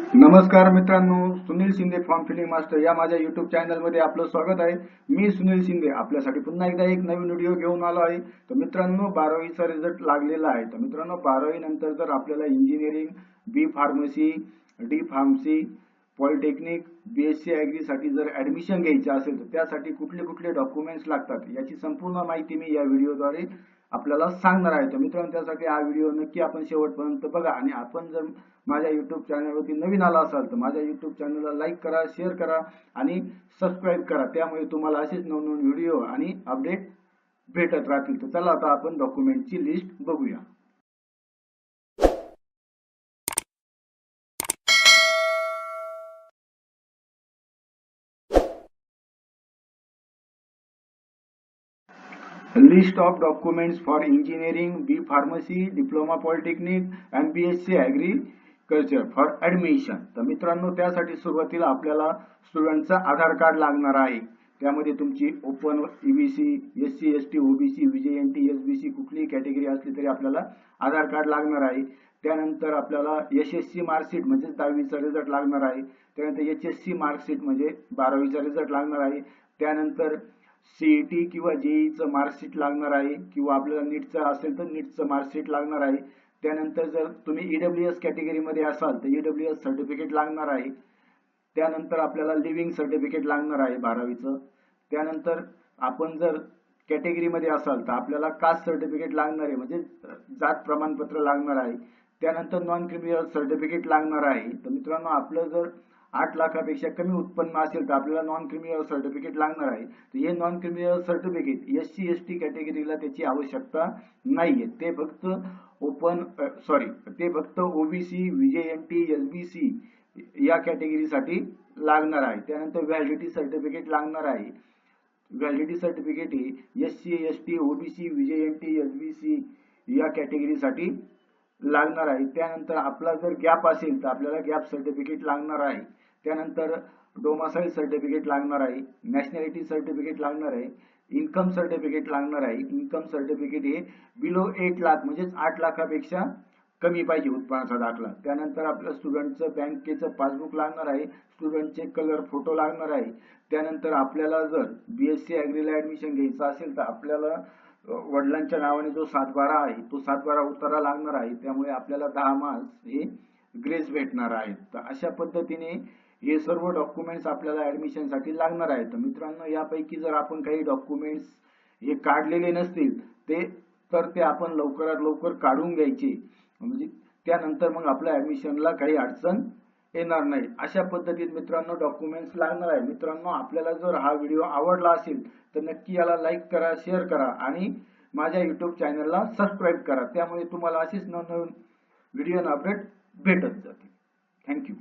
नमस्कार मित्रांनो Sunil Shinde form filling master या माझ्या युट्यूब चॅनलमध्ये आपलं स्वागत आहे. मी सुनील शिंदे आपल्यासाठी पुन्हा एकदा एक नवीन व्हिडिओ घेऊन आलो आहे. तर मित्रांनो बारावीचा रिझल्ट लागलेला आहे. तर मित्रांनो बारावी नंतर जर आपल्याला engineering B pharmacy D pharmacy polytechnic B S C ॲग्रीसाठी जर ॲडमिशन घ्यायचं असेल तर त्यासाठी कुठले कुठले डॉक्युमेंट्स लागतात याची संपूर्ण माहिती मी या व्हिडिओद्वारे आपल्याला सांगणार आहे. तो मित्रांनो त्यासाठी हा व्हिडिओ नक्की आपण शेवटपर्यंत बघा. आणि आपण जर माझ्या युट्यूब चॅनलवरती नवीन आला असाल तर माझ्या युट्यूब चॅनलला लाईक करा शेअर करा आणि सबस्क्राईब करा. त्यामुळे तुम्हाला असेच नवनवीन व्हिडिओ आणि अपडेट भेटत राहतील. तर चला आता आपण डॉक्युमेंटची लिस्ट बघूया. List of documents for engineering b pharmacy diploma polytechnic C bsc agriculture for admission. तर मित्रांनो त्यासाठी सुरुवातीला आपल्याला स्टुडंटचा आधार कार्ड लागणार आहे. त्यामध्ये तुमची open EBC S C S T OBC T S B C कुठलीही कॅटेगरी असली तरी आपल्याला आधार कार्ड लागणार आहे. त्यानंतर आपल्याला एस एस सी मार्कशीट म्हणजे दहावीचा रिझल्ट लागणार आहे. त्यानंतर एच एस सी मार्कशीट म्हणजे बारावीचा रिझल्ट लागणार आहे. त्यानंतर सीईटी किंवा जेईचं मार्कशीट लागणार आहे किंवा आपल्याला नीटचं असेल तर नीटचं मार्कशीट लागणार आहे. त्यानंतर जर तुम्ही ईडब्ल्यू एस कॅटेगरीमध्ये असाल तर ईडब्ल्यू एस सर्टिफिकेट लागणार आहे. त्यानंतर आपल्याला लिव्हिंग सर्टिफिकेट लागणार आहे बारावीचं. त्यानंतर आपण जर कॅटेगरीमध्ये असाल तर आपल्याला कास्ट सर्टिफिकेट लागणार आहे म्हणजे जात प्रमाणपत्र लागणार आहे. त्यानंतर नॉन क्रिमिनल सर्टिफिकेट लागणार आहे. तर मित्रांनो आपलं जर आठ लाखापेक्षा कमी उत्पन्न असेल तर आपल्याला नॉन क्रिमिनल सर्टिफिकेट लागणार आहे. तर हे non criminal certificate S C S T कॅटेगरीला त्याची आवश्यकता नाहीये. ते फक्त ओपन सॉरी ते फक्त OBC VJNT S B C या कॅटेगरीसाठी लागणार आहे. त्यानंतर व्हॅलिडिटी सर्टिफिकेट लागणार आहे. व्हॅलिडिटी सर्टिफिकेट हे S C S T OBC VJNT L B C या कॅटेगरीसाठी लागणार आहे. त्यानंतर आपला जर गॅप असेल तर आपल्याला गॅप सर्टिफिकेट लागणार आहे. त्यानंतर डोमासाईल सर्टिफिकेट लागणार आहे. नॅशनॅलिटी सर्टिफिकेट लागणार आहे. इन्कम सर्टिफिकेट लागणार आहे. इन्कम सर्टिफिकेट हे बिलो एट लाख म्हणजेच आठ लाखापेक्षा कमी पाहिजे उत्पन्नाचा दाखला. त्यानंतर आपल्या स्टुडंटचं बँकेचं पासबुक लागणार आहे. स्टुडंटचे कलर फोटो लागणार आहे. त्यानंतर आपल्याला जर बी एस सी ॲग्रीला ॲडमिशन घ्यायचं असेल तर आपल्याला वडिलांच्या नावाने जो सातबारा आहे तो सातबारा उतारा लागणार आहे त्यामुळे आपल्याला दहा मार्क्स हे ग्रेस भेटणार आहेत. तर अशा पद्धतीने हे सर्व डॉक्युमेंट्स आपल्याला ऍडमिशनसाठी लागणार आहेत. तर मित्रांनो यापैकी जर आपण काही डॉक्युमेंट्स हे काढलेले नसतील ते तर ते आपण लवकरात लवकर काढून घ्यायचे. म्हणजे त्यानंतर मग आपल्या ऍडमिशनला काही अडचण येणार नाही. अशा पद्धतीत मित्रांनो डॉक्युमेंट्स लागणार आहे. मित्रांनो आपल्याला जर हा व्हिडिओ आवडला असेल तर नक्की याला लाईक करा शेअर करा आणि माझ्या युट्यूब चॅनलला सबस्क्राईब करा. त्यामुळे तुम्हाला अशीच नवनवीन व्हिडिओ अपडेट भेटत जातील. थँक्यू